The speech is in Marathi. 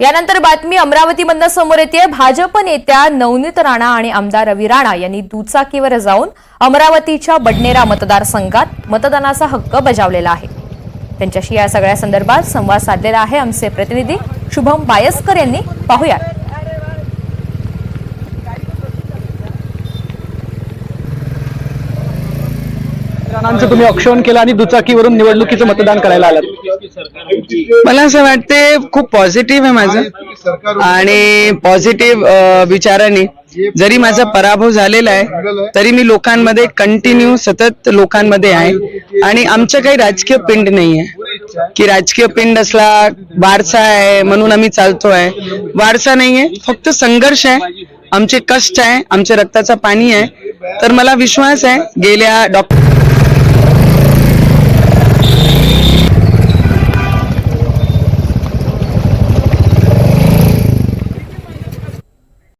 यानंतर बातमी अमरावतीमधनं समोर येते. भाजप नेत्या नवनीत राणा आणि आमदार रवी राणा यांनी दुचाकीवर जाऊन अमरावतीच्या बडनेरा मतदारसंघात मतदानाचा हक्क बजावलेला आहे. त्यांच्याशी या सगळ्या संदर्भात संवाद साधलेला आहे आमचे प्रतिनिधी शुभम बायस्कर यांनी. पाहूयात. जणांचं तुम्ही औक्षण केलं आणि दुचाकीवरून निवडणुकीचं मतदान करायला आलात. मला असं वाटते खूप पॉझिटिव्ह आहे माझं. आणि पॉझिटिव्ह विचाराने जरी माझा पराभव झालेला आहे तरी मी लोकांमध्ये कंटिन्यू सतत लोकांमध्ये आहे. आणि आमचं काही राजकीय पिंड नाही आहे की राजकीय पिंड असला वारसा आहे म्हणून आम्ही चालतोय. वारसा नाहीये फक्त संघर्ष आहे. आमचे कष्ट आहे आमच्या रक्ताचं पाणी आहे. तर मला विश्वास आहे गेल्या डॉक्टर